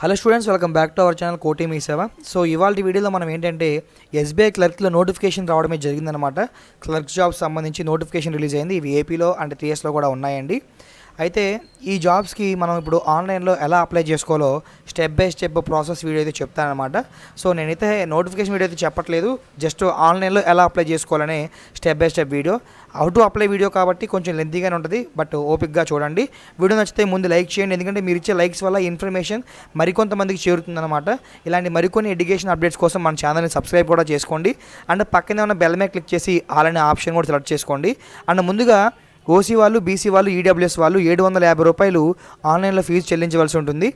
Hello students welcome back to our channel Koti మీ సేవ so ఇవాళ వీడియోలో మనం ఏంటంటే ఎస్బీఐ క్లర్క్లో నోటిఫికేషన్ రావడమే జరిగిందనమాట క్లర్క్ జాబ్స్ సంబంధించి నోటిఫికేషన్ రిలీజ్ అయింది. ఇవి ఏపీలో అండ్ టీఎస్లో కూడా ఉన్నాయండి. అయితే ఈ జాబ్స్కి మనం ఇప్పుడు ఆన్లైన్లో ఎలా అప్లై చేసుకోవాలో step by step process video అయితే చెప్తానమాట సో నేనైతే నోటిఫికేషన్ వీడియో అయితే చెప్పట్లేదు. జస్ట్ ఆన్లైన్లో ఎలా అప్లై చేసుకోవాలనే step by step video. How to apply video కాబట్టి కొంచెం లెంతీగానే ఉంటుంది బట్ ఓపిక్గా చూడండి. వీడియో నచ్చితే ముందు లైక్ చేయండి. ఎందుకంటే మీరు ఇచ్చే లైక్స్ వల్ల ఇన్ఫర్మేషన్ మరికొంతమందికి చేరుతుందన్నమాట. ఇలాంటి మరికొన్ని ఎడ్యుకేషన్ అప్డేట్స్ కోసం మన ఛానల్ని సబ్స్క్రైబ్ కూడా చేసుకోండి. అండ్ పక్కనే ఉన్న బెల్ మీద క్లిక్ చేసి అలానే ఆప్షన్ కూడా సెలెక్ట్ చేసుకోండి. అండ్ ముందుగా ఓసీ వాళ్ళు బీసీ వాళ్ళు ఈడబ్ల్యూఎస్ వాళ్ళు ఏడు వందల యాభై రూపాయలు ఆన్లైన్లో ఫీజు చెల్లించవలసి ఉంటుంది.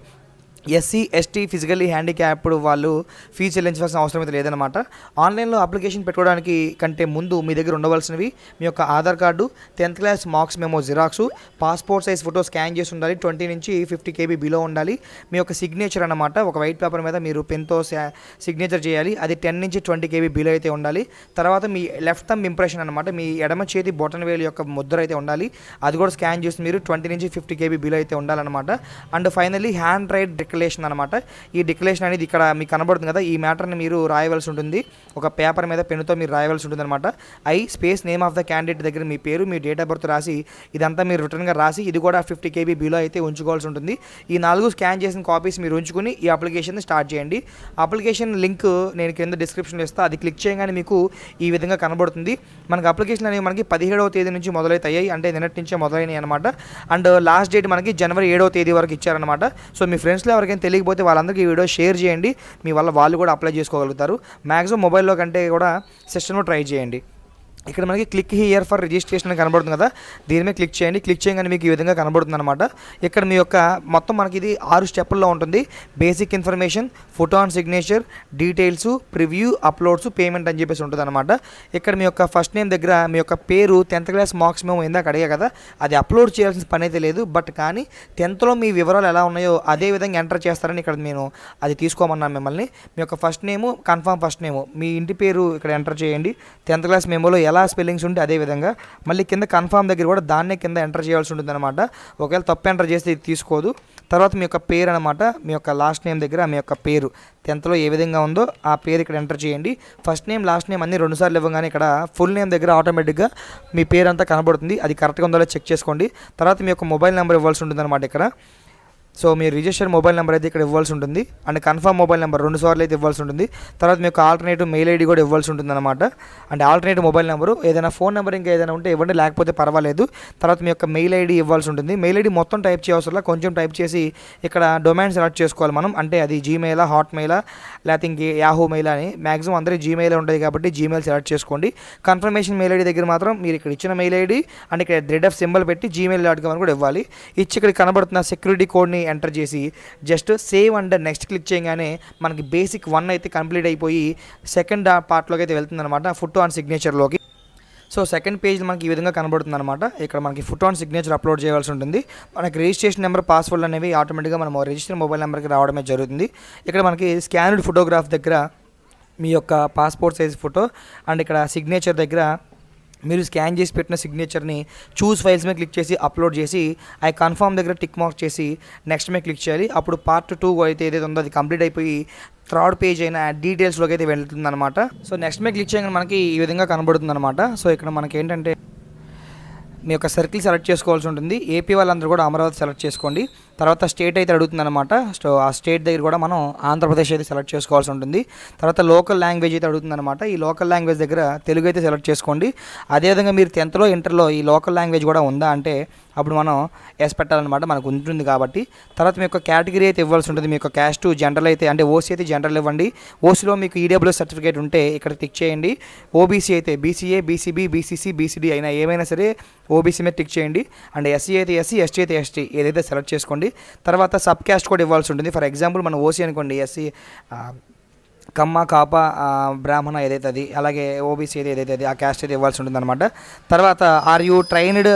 ఎస్సీ ఎస్టీ ఫిజికల్లీ హ్యాండిక్యాప్డ్ వాళ్ళు ఫీ చెల్లించవలసిన అవసరం అయితే లేదనమాట ఆన్లైన్లో అప్లికేషన్ పెట్టుకోవడానికి కంటే ముందు మీ దగ్గర ఉండవలసినవి మీ యొక్క Aadhaar card tenth class marks memo xerox passport size photo scan చేసి ఉండాలి ట్వంటీ నుంచి ఫిఫ్టీ కేబీ బిలో ఉండాలి. మీ యొక్క సిగ్నేచర్ అనమాట ఒక వైట్ పేపర్ మీద మీరు పెన్తో సిగ్నేచర్ చేయాలి. అది టెన్ నుంచి ట్వంటీ కేబీ బిలో అయితే ఉండాలి. తర్వాత మీ లెఫ్ట్ థమ్ ఇంప్రెషన్ అనమాట మీ ఎడమ చేతి బొటన్ వేలు యొక్క ముద్ర అయితే ఉండాలి. అది కూడా స్కాన్ చేసి మీరు ట్వంటీ నుంచి ఫిఫ్టీ కేబీ బిలో అయితే ఉండాలన్నమాట. And finally hand write declaration అనమాట ఈ డిక్లరేషన్ అనేది ఇక్కడ మీకు కనబడుతుంది కదా ఈ మ్యాటర్ని మీరు రాయవలసి ఉంటుంది. ఒక పేపర్ మీద పెన్నుతో మీరు రాయవలసి ఉంటుంది అనమాట I space name of the candidate దగ్గర మీ పేరు మీ డేట్ ఆఫ్ బర్త్ రాసి ఇదంతా మీరు రిటర్న్గా రాసి ఇది కూడా ఫిఫ్టీ కేబీ బిలో అయితే ఉంచుకోవాల్సి ఉంటుంది. ఈ నాలుగు స్కాన్ చేసిన కాపీస్ మీరు ఉంచుకుని ఈ అప్లికేషన్ స్టార్ట్ చేయండి. అప్లికేషన్ లింక్ నేను కింద డిస్క్రిప్షన్లో ఇస్తాను అది క్లిక్ చేయగానే మీకు ఈ విధంగా కనబడుతుంది. మనకి అప్లికేషన్ అనేవి మనకి పదిహేడవ తేదీ నుంచి మొదలవుతాయి అంటే నిన్నటి నుంచే మొదలైనవి అనమాట అండ్ లాస్ట్ డేట్ మనకి జనవరి ఏడవ తేదీ వరకు ఇచ్చారనమాట సో మీ ఫ్రెండ్స్లో ఎవరికైనా తెలియకపోతే వాళ్ళందరికీ ఈ వీడియో షేర్ చేయండి. మీ వల్ల వాళ్ళు కూడా అప్లై చేసుకోగలుగుతారు. మ్యాక్సిమం మొబైల్లో కంటే కూడా సెషన్లో ట్రై చేయండి. ఇక్కడ మనకి క్లిక్ హియర్ ఫర్ రిజిస్ట్రేషన్ కనబడుతుంది కదా. దీని మీద క్లిక్ చేయండి. క్లిక్ చేయగానే మీకు ఈ విధంగా కనబడుతుంది అనమాట ఇక్కడ మీ యొక్క మొత్తం మనకి ఇది ఆరు స్టెప్పుల్లో ఉంటుంది. Basic information photo and signature details preview uploads payment అని చెప్పేసి ఉంటుంది అనమాట ఇక్కడ మీ యొక్క ఫస్ట్ నేమ్ దగ్గర మీ యొక్క పేరు టెన్త్ క్లాస్ మార్క్స్ మేము ఇందాక అడిగా కదా. అది అప్లోడ్ చేయాల్సిన పని అయితే లేదు. బట్ కానీ టెన్త్లో మీ వివరాలు ఎలా ఉన్నాయో అదే విధంగా ఎంటర్ చేస్తారని ఇక్కడ నేను అది తీసుకోమన్నాను మిమ్మల్ని. మీ యొక్క first name confirm first name మీ ఇంటి పేరు ఇక్కడ ఎంటర్ చేయండి. టెన్త్ క్లాస్ మెమోలో ఎలా స్పెల్లింగ్స్ ఉంటే అదే విధంగా మళ్ళీ కింద కన్ఫామ్ దగ్గర కూడా దాన్నే కింద ఎంటర్ చేయాల్సి ఉంటుంది అనమాట ఒకవేళ తప్పు ఎంటర్ చేస్తే ఇది తీసుకోదు. తర్వాత మీ యొక్క పేరు అనమాట మీ యొక్క లాస్ట్ నేమ్ దగ్గర మీ యొక్క పేరు టెన్త్లో ఏ విధంగా ఉందో ఆ పేరు ఇక్కడ ఎంటర్ చేయండి. ఫస్ట్ నేమ్ లాస్ట్ నేమ్ అన్ని రెండుసార్లు ఇవ్వగానే ఇక్కడ ఫుల్ నేమ్ దగ్గర ఆటోమేటిక్గా మీ పేరు అంతా కనబడుతుంది. అది కరెక్ట్గా ఉందో చెక్ చేసుకోండి. తర్వాత మీ యొక్క మొబైల్ నెంబర్ ఇవ్వాల్సి ఉంటుంది అనమాట ఇక్కడ. సో మీరు రిజిస్టర్ మొబైల్ నెంబర్ అయితే ఇక్కడ ఇవ్వాల్సి ఉంటుంది. అండ్ కన్ఫర్మ్ మొబైల్ నెంబర్ రెండు సార్లు అయితే ఇవ్వాల్సి ఉంటుంది. తర్వాత మీకు ఆల్టర్నేటివ్ మెయిల్ ఐడి కూడా ఇవ్వాల్సి ఉంటుంది అనమాట అండ్ ఆల్టర్నేటివ్ మొబైల్ నెంబరు ఏదైనా ఫోన్ నెంబర్ ఇంకా ఏదైనా ఉంటే ఇవ్వండి లేకపోతే పర్వాలేదు. తర్వాత మీ యొక్క మెయిల్ ఐడి ఇవ్వాల్సి ఉంటుంది. మెయిల్ ఐడి మొత్తం టైప్ చేయవసరం కొంచెం టైప్ చేసి ఇక్కడ డొమైన్ సెలెక్ట్ చేసుకోవాలి మనం. అంటే అది జీమెయిలా హాట్ మెయిలా లేకపోతే ఇంకే యాహూ మెయిల్ అని. మాక్సిమం అందరూ జీమెయిల్ ఉంటుంది కాబట్టి జీమెయిల్ సెలెక్ట్ చేసుకోండి. కన్ఫర్మేషన్ మెయిల్ ఐడి దగ్గర మాత్రం మీరు ఇక్కడ ఇచ్చిన మెయిల్ ఐడి అండ్ ఇక్కడ థ్రెడ్ ఆఫ్ సింబల్ పెట్టి జీమెయిల్ డాట్ కామ్ అని కూడా ఇవ్వాలి. ఇచ్చి ఇక్కడ కనబడుతున్న సెక్యూరిటీ కోడ్ని ఎంటర్ చేసి just save and next click చేయగానే మనకి బేసిక్ వన్ అయితే కంప్లీట్ అయిపోయి సెకండ్ పార్ట్లోకి అయితే వెళ్తుందనమాట ఫోటో అండ్ సిగ్నేచర్లోకి. సో సెకండ్ పేజ్ మనకి ఈ విధంగా కనబడుతుంది అనమాట ఇక్కడ మనకి ఫోటో అండ్ సిగ్నేచర్ అప్లోడ్ చేయాల్సి ఉంటుంది. మనకి రిజిస్ట్రేషన్ నెంబర్ పాస్వర్డ్ అనేవి ఆటోమేటిక్గా మనం రిజిస్టర్ మొబైల్ నెంబర్కి రావడమే జరుగుతుంది. ఇక్కడ మనకి స్కానర్డ్ ఫోటోగ్రాఫ్ దగ్గర మీ యొక్క పాస్పోర్ట్ సైజ్ ఫోటో అండ్ ఇక్కడ సిగ్నేచర్ దగ్గర మీరు స్కాన్ చేసి పెట్టిన సిగ్నేచర్ని చూస్ ఫైల్స్ మీద క్లిక్ చేసి అప్లోడ్ చేసి ఐ కన్ఫర్మ్ దగ్గర టిక్ మార్క్ చేసి నెక్స్ట్ మీద క్లిక్ చేయాలి. అప్పుడు పార్ట్ టూ అయితే ఏదైతే ఉందో అది కంప్లీట్ అయిపోయి థర్డ్ పేజ్ అయిన డీటెయిల్స్లోకి అయితే వెళ్తుంది అనమాట సో నెక్స్ట్ మీద క్లిక్ చేయగానే మనకి ఈ విధంగా కనబడుతుంది అనమాట సో ఇక్కడ మనకి ఏంటంటే మీ యొక్క సర్కిల్ సెలెక్ట్ చేసుకోవాల్సి ఉంటుంది. ఏపీ వాళ్ళందరూ కూడా అమరావతి సెలెక్ట్ చేసుకోండి. తర్వాత స్టేట్ అయితే అడుగుతుంది అనమాట సో ఆ స్టేట్ దగ్గర కూడా మనం ఆంధ్రప్రదేశ్ అయితే సెలెక్ట్ చేసుకోవాల్సి ఉంటుంది. తర్వాత లోకల్ లాంగ్వేజ్ అయితే అడుగుతుంది అనమాట ఈ లోకల్ లాంగ్వేజ్ దగ్గర తెలుగు అయితే సెలెక్ట్ చేసుకోండి. అదేవిధంగా మీరు టెన్త్లో ఇంటర్లో ఈ లోకల్ లాంగ్వేజ్ కూడా ఉందా అంటే అప్పుడు మనం ఎస్ పెట్టాలన్నమాట. మనకు ఉంటుంది కాబట్టి. తర్వాత మీ యొక్క కేటగిరీ అయితే ఇవ్వాల్సి ఉంటుంది. మీ యొక్క క్యాస్ట్ జనరల్ అయితే అంటే ఓసీ అయితే జనరల్ ఇవ్వండి. ఓసీలో మీకు ఈడబ్ల్యూఎస్ సర్టిఫికేట్ ఉంటే ఇక్కడ టిక్ చేయండి. ఓబీసీ అయితే బీసీఏ బీసీబీ బీసీసీ బీసీడీ అయినా ఏమైనా సరే ఓబీసీ మీద టిక్ చేయండి. అండ్ ఎస్సీ అయితే ఎస్సీ ఎస్టీ అయితే ఎస్టీ ఏదైతే సెలెక్ట్ చేసుకోండి. తర్వాత సబ్ క్యాస్ట్ కూడా ఇవ్వాల్సి ఉంటుంది. ఫర్ ఎగ్జాంపుల్ మనం ఓసీ అనుకోండి ఎస్సీ కమ్మ కాప బ్రాహ్మణ ఏదైతే అది అలాగే ఓబీసీ ఏదైతే అది ఆ క్యాస్ట్ అయితే ఇవ్వాల్సి ఉంటుంది అనమాట తర్వాత are you trained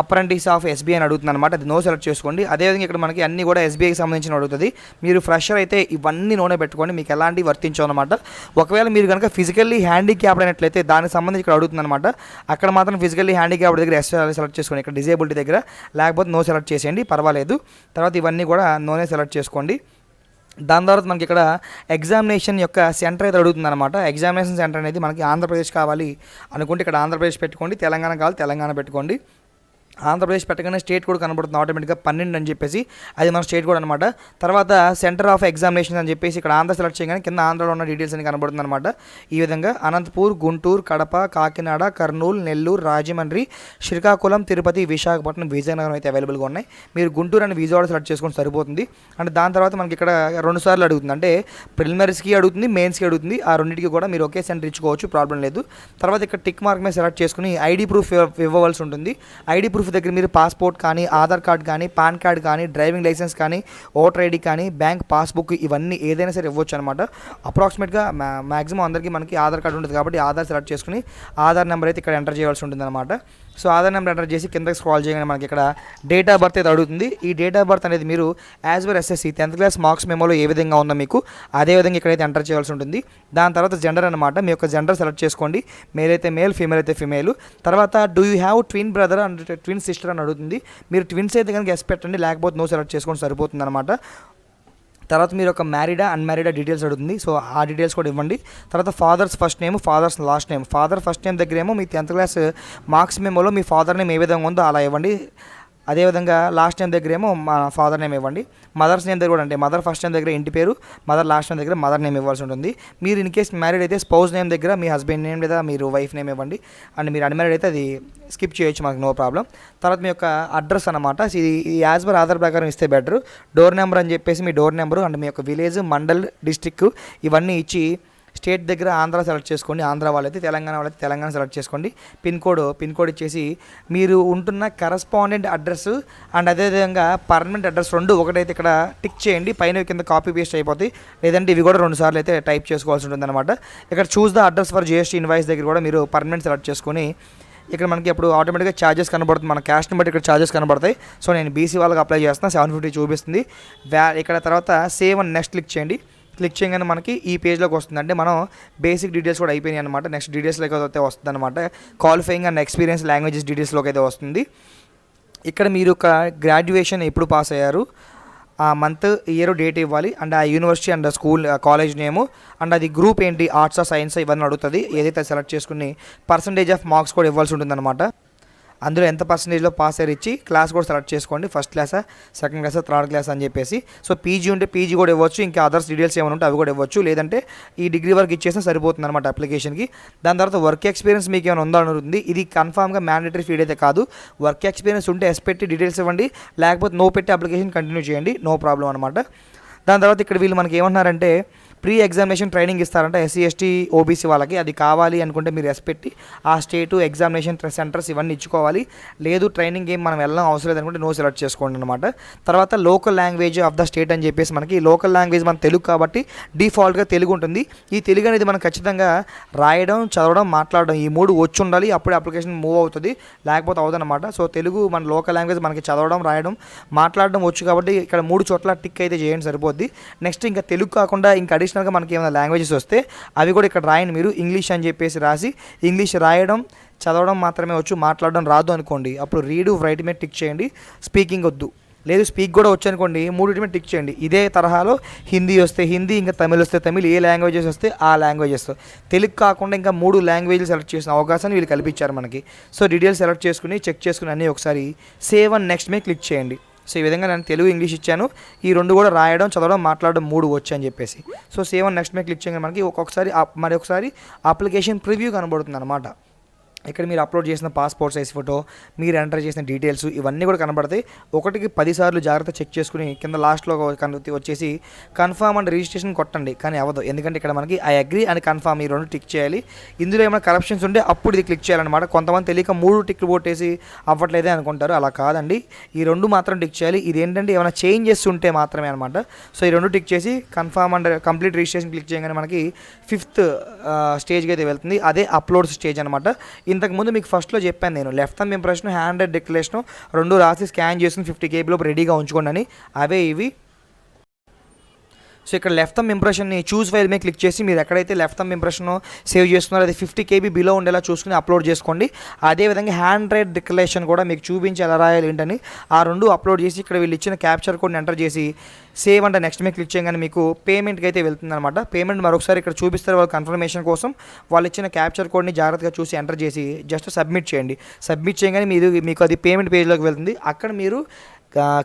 apprentice of SBI అని అడుగుతుంది అనమాట అది నో సెలెక్ట్ చేసుకోండి. అదేవిధంగా ఇక్కడ మనకి అన్ని కూడా ఎస్బీఐకి సంబంధించిన అడుగుతుంది. మీరు ఫ్రెషర్ అయితే ఇవన్నీ నూనె పెట్టుకోండి. మీకు ఎలాంటివి వర్తించవు అనమాట ఒకవేళ మీరు కనుక ఫిజికల్లీ హ్యాండిక్యాప్డ్ అయినట్లయితే దానికి సంబంధించి ఇక్కడ అడుగుతుంది అనమాట అక్కడ మాత్రం ఫిజికల్లీ హ్యాండిక్యాప్డ్ దగ్గర ఎస్ సెలెక్ట్ చేసుకోండి. ఇక్కడ డిజేబిలిటీ దగ్గర. లేకపోతే నో సెలెక్ట్ చేసేయండి. పర్వాలేదు. తర్వాత ఇవన్నీ కూడా నోనే సెలెక్ట్ చేసుకోండి. దాని తర్వాత మనకి ఇక్కడ ఎగ్జామినేషన్ యొక్క సెంటర్ అయితే అడుగుతుంది అనమాట ఎగ్జామినేషన్ సెంటర్ అనేది మనకి ఆంధ్రప్రదేశ్ కావాలి అనుకుంటే ఇక్కడ ఆంధ్రప్రదేశ్ పెట్టుకోండి. తెలంగాణ కావాలి తెలంగాణ పెట్టుకోండి. ఆంధ్రప్రదేశ్ పెట్టగానే స్టేట్ కూడా కనబడుతుంది ఆటోమేటిక్గా పన్నెండు అని చెప్పేసి. అది మన స్టేట్ కూడా అనమాట తర్వాత సెంటర్ ఆఫ్ ఎగ్జామినేషన్ అని చెప్పేసి ఇక్కడ ఆంధ్ర సెలెక్ట్ చేయగానే కింద ఆంధ్రలో ఉన్న డీటెయిల్స్ అని కనబడుతుంది అనమాట ఈ విధంగా అనంతపూర్ గుంటూరు కడప కాకినాడ కర్నూలు నెల్లూరు రాజమండ్రి శ్రీకాకుళం తిరుపతి విశాఖపట్నం విజయనగరం అయితే అవైలబుల్గా ఉన్నాయి. మీరు గుంటూరు అని విజయవాడ సెలెక్ట్ చేసుకొని సరిపోతుంది. అంటే దాని తర్వాత మనకి ఇక్కడ రెండు సార్లు అడుగుతుంది. అంటే ప్రిలిమినరీస్కి అడుగుతుంది మెయిన్స్కి అడుగుతుంది. ఆ రెండింటికి కూడా మీరు ఒకే సెంటర్ ఇచ్చుకోవచ్చు ప్రాబ్లం లేదు. తర్వాత ఇక్కడ టిక్ మార్క్ మీద సెలెక్ట్ చేసుకుని ఐడి ప్రూఫ్ ఇవ్వవలసి ఉంటుంది. ఐడి ప్రూఫ్ దగ్గర మీరు పాస్పోర్ట్ కానీ ఆధార్ కార్డ్ కానీ పాన్ కార్డ్ కానీ డ్రైవింగ్ లైసెన్స్ కానీ ఓటర్ ఐడి కానీ బ్యాంక్ పాస్బుక్ ఇవన్నీ ఏదైనా సరే ఇవ్వచ్చు అనమాట అప్రాక్సిమేట్గా మ్యాక్సిమం అందరికీ మనకి ఆధార్ కార్డు ఉంటుంది కాబట్టి ఆధార్ సెలెక్ట్ చేసుకుని ఆధార్ నెంబర్ అయితే ఇక్కడ ఎంటర్ చేయాల్సి ఉంటుంది అనమాట సో ఆధార్ నెంబర్ ఎంటర్ చేసి కిందకి స్క్రాల్ చేయగానే మనకి ఇక్కడ డేట్ ఆఫ్ బర్త్ అయితే అడుగుతుంది. ఈ డేట్ ఆఫ్ బర్త్ అనేది మీరు as well SSC tenth class marks మెమోలో ఏ విధంగా ఉందో మీకు అదే విధంగా ఇక్కడైతే ఎంటర్ చేయాల్సి ఉంటుంది. దాని తర్వాత జెండర్ అనమాట మీ యొక్క జెండర్ సెలెక్ట్ చేసుకోండి. మేల్ అయితే మేల్ ఫీమేల్ అయితే ఫీమేల్ తర్వాత do you have twin brother and twin sister అని అడుగుతుంది. మీరు ట్విన్స్ అయితే కనుక ఎస్ పెట్టండి. లేకపోతే నో సెలెక్ట్ చేసుకోండి. సరిపోతుంది అనమాట తర్వాత మీరు ఒక మ్యారీడా అన్మ్యారీడా డీటెయిల్స్ అడుగుతుంది. సో ఆ డీటెయిల్స్ కూడా ఇవ్వండి. తర్వాత father's first name father's last name. Father first name దగ్గర ఏమో మీ టెన్త్ క్లాస్ మార్క్స్ మెమోలో మీ ఫాదర్ నేమ్ ఏ విధంగా ఉందో అలా ఇవ్వండి. అదేవిధంగా లాస్ట్ నేమ్ దగ్గర ఏమో మా ఫాదర్ నేమ్ ఇవ్వండి. మదర్స్ నేమ్ దగ్గర కూడా అంటే మదర్ ఫస్ట్ నేమ్ దగ్గర ఇంటి పేరు మదర్ లాస్ట్ నేమ్ దగ్గర మదర్ నేమ్ ఇవ్వాల్సి ఉంటుంది. మీరు ఇన్ కేస్ మ్యారీడ్ అయితే స్పౌజ్ నేమ్ దగ్గర మీ హస్బెండ్ నేమ్ లేదా మీరు వైఫ్ నేమ్ ఇవ్వండి. అండ్ మీరు అన్మ్యారీడ్ అయితే అది స్కిప్ చేయొచ్చు మాకు నో ప్రాబ్లం. తర్వాత మీ యొక్క అడ్రస్ అనమాట ఇది యాజ్ పర్ ఆధార్ ప్రకారం ఇస్తే బెటర్. డోర్ నెంబర్ అని చెప్పేసి మీ డోర్ నెంబరు అండ్ మీ యొక్క విలేజ్ మండల్ డిస్టిక్ ఇవన్నీ ఇచ్చి స్టేట్ దగ్గర ఆంధ్ర సెలెక్ట్ చేసుకోండి. ఆంధ్ర వాళ్ళైతే తెలంగాణ వాళ్ళైతే తెలంగాణ సెలెక్ట్ చేసుకోండి. పిన్ కోడ్ పిన్ కోడ్ ఇచ్చేసి మీరు ఉంటున్న కరస్పాండెంట్ అడ్రస్ అండ్ అదేవిధంగా పర్మనెంట్ అడ్రస్ రెండు ఒకటైతే ఇక్కడ టిక్ చేయండి. పైన కింద కాపీ పేస్ట్ అయిపోతాయి లేదంటే ఇవి కూడా రెండు సార్లు అయితే టైప్ చేసుకోవాల్సి ఉంటుంది అనమాట ఇక్కడ choose the address for GST invoice దగ్గర కూడా మీరు పర్మనెంట్ సెలెక్ట్ చేసుకొని ఇక్కడ మనకి ఇప్పుడు ఆటోమేటిక్గా ఛార్జెస్ కనబడుతుంది. మన క్యాష్ని బట్టి ఇక్కడ ఛార్జెస్ కనబడతాయి. సో నేను బీసీ వాళ్ళకి అప్లై చేస్తున్నా. సెవెన్ ఫిఫ్టీ చూపిస్తుంది. వ్యా ఇక్కడ తర్వాత సేవ్ అండ్ నెక్స్ట్ క్లిక్ చేయండి. క్లిక్ చేయగానే మనకి ఈ పేజ్లోకి వస్తుంది. అంటే మనం బేసిక్ డీటెయిల్స్ కూడా అయిపోయినాయి అనమాట నెక్స్ట్ డీటెయిల్స్లోకి అయితే వస్తుంది అనమాట క్వాలిఫైయింగ్ అండ్ ఎక్స్పీరియన్స్ లాంగ్వేజెస్ డీటెయిల్స్లోకి అయితే వస్తుంది. ఇక్కడ మీరు ఒక గ్రాడ్యుయేషన్ ఎప్పుడు పాస్ అయ్యారు? ఆ మంత్ ఇయర్ డేట్ ఇవ్వాలి. అండ్ ఆ university and school college name and అది గ్రూప్ ఏంటి? ఆర్ట్స్ సైన్స్ ఇవన్నీ అడుగుతుంది. ఏదైతే సెలెక్ట్ చేసుకుని పర్సంటేజ్ ఆఫ్ మార్క్స్ కూడా ఇవ్వాల్సి ఉంటుంది అనమాట అందులో ఎంత పర్సంటేజ్లో పాస్ అయ్యారు ఇచ్చి క్లాస్ కూడా సెలెక్ట్ చేసుకోండి. ఫస్ట్ క్లాసా సెకండ్ క్లాసా థర్డ్ క్లాస్ అని చెప్పేసి. సో పీజీ ఉంటే పీజీ కూడా ఇవ్వచ్చు. ఇంకా అదర్స్ డీటెయిల్స్ ఏమైనా ఉంటే అవి కూడా ఇవ్వచ్చు. లేదంటే ఈ డిగ్రీ వరకు ఇచ్చేసినా సరిపోతుంది అనమాట అప్లికేషన్కి దాని తర్వాత వర్క్ ఎక్స్పీరియన్స్ మీకు ఏమైనా ఉందా అనుకుంది ఇది కన్ఫామ్గా మ్యాండేటరీ ఫీడ్ అయితే కాదు. వర్క్ ఎక్స్పీరియన్స్ ఉంటే ఎస్ పెట్టి డీటెయిల్స్ ఇవ్వండి. లేకపోతే నో పెట్టి అప్లికేషన్ కంటిన్యూ చేయండి. నో ప్రాబ్లం అనమాట దాని తర్వాత ఇక్కడ వీళ్ళు మనకి ఏమంటున్నారంటే ప్రీ ఎగ్జామినేషన్ ట్రైనింగ్ ఇస్తారంట ఎస్సీ ఎస్టీ ఓబీసీ వాళ్ళకి. అది కావాలి అనుకుంటే మీరు ఎస్ పెట్టి ఆ స్టేటు ఎగ్జామినేషన్ సెంటర్స్ ఇవన్నీ ఇచ్చుకోవాలి. లేదు ట్రైనింగ్ ఏం మనం వెళ్ళడం అవసరం లేదనుకుంటే నో సెలెక్ట్ చేసుకోండి అనమాట తర్వాత local language of the state అని చెప్పేసి మనకి లోకల్ లాంగ్వేజ్ మన తెలుగు కాబట్టి డిఫాల్ట్గా తెలుగు ఉంటుంది. ఈ తెలుగు అనేది మనం ఖచ్చితంగా రాయడం చదవడం మాట్లాడడం ఈ మూడు వచ్చి ఉండాలి అప్పుడే అప్లికేషన్ మూవ్ అవుతుంది. లేకపోతే అవుతుందన్నమాట సో తెలుగు మన లోకల్ లాంగ్వేజ్ మనకి చదవడం రాయడం మాట్లాడడం వచ్చు కాబట్టి ఇక్కడ మూడు చోట్ల టిక్ అయితే చేయండి సరిపోద్ది. నెక్స్ట్ ఇంకా తెలుగు కాకుండా ఇంకా అడిషనల్గా మనకి ఏమైనా లాంగ్వేజెస్ వస్తే అవి కూడా ఇక్కడ రాయండి మీరు. ఇంగ్లీష్ అని చెప్పేసి రాసి ఇంగ్లీష్ రాయడం చదవడం మాత్రమే వచ్చు మాట్లాడడం రాదు అనుకోండి. అప్పుడు రీడ్ రైట్ మీద టిక్ చేయండి. స్పీకింగ్ వద్దు. లేదు స్పీక్ కూడా వచ్చు అనుకోండి. మూడింటి మీద టిక్ చేయండి. ఇదే తరహాలో హిందీ వస్తే హిందీ ఇంకా తమిళ్ వస్తే తమిళ్ ఏ లాంగ్వేజెస్ వస్తే ఆ లాంగ్వేజెస్ తెలుగు కాకుండా ఇంకా మూడు లాంగ్వేజ్లు సెలెక్ట్ చేసిన అవకాశాన్ని వీళ్ళు కల్పించారు మనకి. సో డీటెయిల్స్ సెలెక్ట్ చేసుకుని చెక్ చేసుకుని అన్నీ ఒకసారి సేవ్ అండ్ నెక్స్ట్ మీద క్లిక్ చేయండి. సో ఈ విధంగా నేను తెలుగు ఇంగ్లీష్ ఇచ్చాను. ఈ రెండు కూడా రాయడం చదవడం మాట్లాడడం మూడు వచ్చు అని చెప్పేసి. సో సేవ్ నెక్స్ట్ మీద క్లిక్ చేయగానే మనకి ఒక్కొక్కసారి మరి ఒకసారి అప్లికేషన్ ప్రివ్యూ కనబడుతుంది అనమాట ఇక్కడ మీరు అప్లోడ్ చేసిన పాస్పోర్ట్ సైజ్ ఫోటో మీరు ఎంటర్ చేసిన డీటెయిల్స్ ఇవన్నీ కూడా కనబడతాయి. ఒకటికి పదిసార్లు జాగ్రత్త చెక్ చేసుకుని కింద లాస్ట్లో వచ్చేసి కన్ఫర్మ్ అండ్ రిజిస్ట్రేషన్ కొట్టండి. కానీ అవ్వదు. ఎందుకంటే ఇక్కడ మనకి ఐ అగ్రీ అండ్ కన్ఫర్మ్ ఈ రెండు టిక్ చేయాలి. ఇందులో ఏమైనా కరప్షన్స్ ఉంటే అప్పుడు ఇది క్లిక్ చేయాలన్నమాట. కొంతమంది తెలియక మూడు టిక్లు కొట్టేసి అవ్వట్లేదే అనుకుంటారు. అలా కాదండి. ఈ రెండు మాత్రం టిక్ చేయాలి. ఇది ఏంటంటే ఏమైనా చేంజెస్ ఉంటే మాత్రమే అనమాట సో ఈ రెండు టిక్ చేసి confirm and complete registration click చేయగానే మనకి ఫిఫ్త్ స్టేజ్కి అయితే వెళ్తుంది. అదే అప్లోడ్ స్టేజ్ అనమాట ఇంతకుముందు మీకు ఫస్ట్లో చెప్పాను నేను. Left thumb impression hand declaration రెండు రాసి స్కాన్ చేసుకుని ఫిఫ్టీ కేబీలో రెడీగా ఉంచుకోండి అని. అవే ఇవి. సో ఇక్కడ లెఫ్ట్ థమ్ ఇంప్రెషన్ని చూస్ ఫైల్ మీద క్లిక్ చేసి మీరు ఎక్కడైతే లెఫ్ట్ థమ్ ఇంప్రెషన్ సేవ్ చేస్తున్నారో అది ఫిఫ్టీ కేబీ బిలో ఉండేలా చూసుకుని అప్లోడ్ చేసుకోండి. అదేవిధంగా హ్యాండ్ రైట్ డిక్లరేషన్ కూడా మీకు చూపించి ఎలా రాయాలి ఏంటని ఆ రెండు అప్లోడ్ చేసి ఇక్కడ వీళ్ళు ఇచ్చిన క్యాప్చర్ కోడ్ని ఎంటర్ చేసి సేవ్ అంటే నెక్స్ట్ మీద క్లిక్ చేయగానే మీకు పేమెంట్కి అయితే వెళ్తుంది అనమాట పేమెంట్ మరొకసారి ఇక్కడ చూపిస్తారు వాళ్ళ కన్ఫర్మేషన్ కోసం. వాళ్ళు ఇచ్చిన క్యాప్చర్ కోడ్ని జాగ్రత్తగా చూసి ఎంటర్ చేసి జస్ట్ సబ్మిట్ చేయండి. సబ్మిట్ చేయగానే మీరు మీకు అది పేమెంట్ పేజ్లోకి వెళ్తుంది. అక్కడ మీరు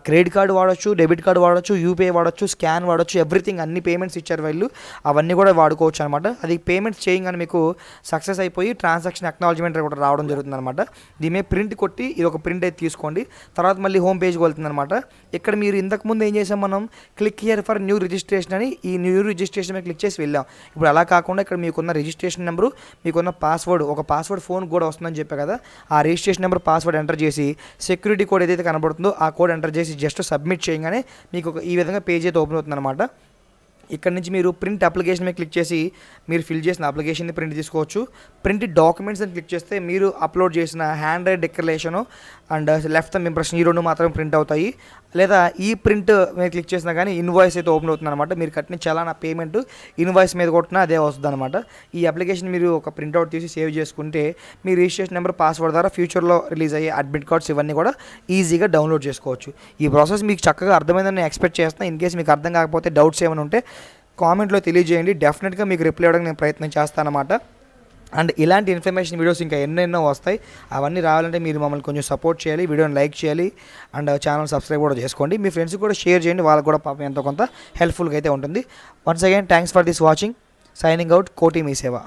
క్రెడిట్ కార్డు వాడచ్చు డెబిట్ కార్డు వాడచ్చు యూపీఐ వాడచ్చు స్కాన్ వాడచ్చు ఎవ్రీథింగ్ అన్ని పేమెంట్స్ ఇచ్చారు వీళ్ళు. అవన్నీ కూడా వాడుకోవచ్చు అనమాట అది పేమెంట్స్ చేయగానే మీకు సక్సెస్ అయిపోయి ట్రాన్సాక్షన్ అక్నాలజ్మెంట్ కూడా రావడం జరుగుతుంది అనమాట దీని ప్రింట్ కొట్టి ఇది ఒక ప్రింట్ అయితే తీసుకోండి. తర్వాత మళ్ళీ హోమ్ పేజ్కి వెళ్తుంది అనమాట ఇక్కడ మీరు ఇంతకు ముందు ఏం చేసాం మనం? Click here for new registration అని ఈ న్యూ రిజిస్ట్రేషన్ మీద క్లిక్ చేసి వెళ్ళాం. ఇప్పుడు అలా కాకుండా ఇక్కడ మీకున్న రిజిస్ట్రేషన్ నెంబరు మీకున్న పాస్వర్డ్ ఒక పాస్వర్డ్ ఫోన్ కూడా వస్తుందని చెప్పా కదా. ఆ రిజిస్ట్రేషన్ నెంబర్ పాస్వర్డ్ ఎంటర్ చేసి సెక్యూరిటీ కోడ్ ఏదైతే కనబడుతుందో ఆ కోడ్ ఎంటర్ చేసి జస్ట్ సబ్మిట్ చేయగానే మీకు ఈ విధంగా పేజ్ అయితే ఓపెన్ అవుతుంది అనమాట ఇక్కడ నుంచి మీరు ప్రింట్ అప్లికేషన్ మీద క్లిక్ చేసి మీరు ఫిల్ చేసిన అప్లికేషన్ని ప్రింట్ తీసుకోవచ్చు. ప్రింట్ డాక్యుమెంట్స్ అని క్లిక్ చేస్తే మీరు అప్లోడ్ చేసిన hand write declaration and left thumb impression ఈ రెండు మాత్రం ప్రింట్ అవుతాయి. లేదా ఈ ప్రింట్ మీద క్లిక్ చేసినా కానీ ఇన్వాయిస్ అయితే ఓపెన్ అవుతుంది అనమాట మీరు కట్టిన చలానా పేమెంట్ ఇన్వాయిస్ మీద కొట్టినా అదే వస్తుంది అనమాట ఈ అప్లికేషన్ మీరు ఒక ప్రింట్అవుట్ తీసి సేవ్ చేసుకుంటే మీ రిజిస్ట్రేషన్ నెంబర్ పాస్వర్డ్ ద్వారా ఫ్యూచర్లో రిలీజ్ అయ్యే అడ్మిట్ కార్డ్స్ ఇవన్నీ కూడా ఈజీగా డౌన్లోడ్ చేసుకోవచ్చు. ఈ ప్రాసెస్ మీకు చక్కగా అర్థమైందని నేను ఎక్స్పెక్ట్ చేస్తున్నాను ఇన్ కేస్ మీకు అర్థం కాకపోతే డౌట్స్ ఏమైనా ఉంటే కామెంట్లో తెలియజేయండి. డెఫినెట్గా మీకు రిప్లై ఇవ్వడానికి నేను ప్రయత్నం చేస్తానన్నమాట. అండ్ ఇలాంటి ఇన్ఫర్మేషన్ వీడియోస్ ఇంకా ఎన్నెన్నో వస్తాయి. అవన్నీ రావాలంటే మీరు మమ్మల్ని కొంచెం సపోర్ట్ చేయాలి వీడియోని లైక్ చేయాలి అండ్ ఛానల్ సబ్స్క్రైబ్ కూడా చేసుకోండి. మీ ఫ్రెండ్స్కి కూడా షేర్ చేయండి. వాళ్ళకి కూడా పాపం ఎంతో కొంత హెల్ప్ఫుల్గా అయితే ఉంటుంది. Once again thanks for this watching signing out Koti మీ సేవ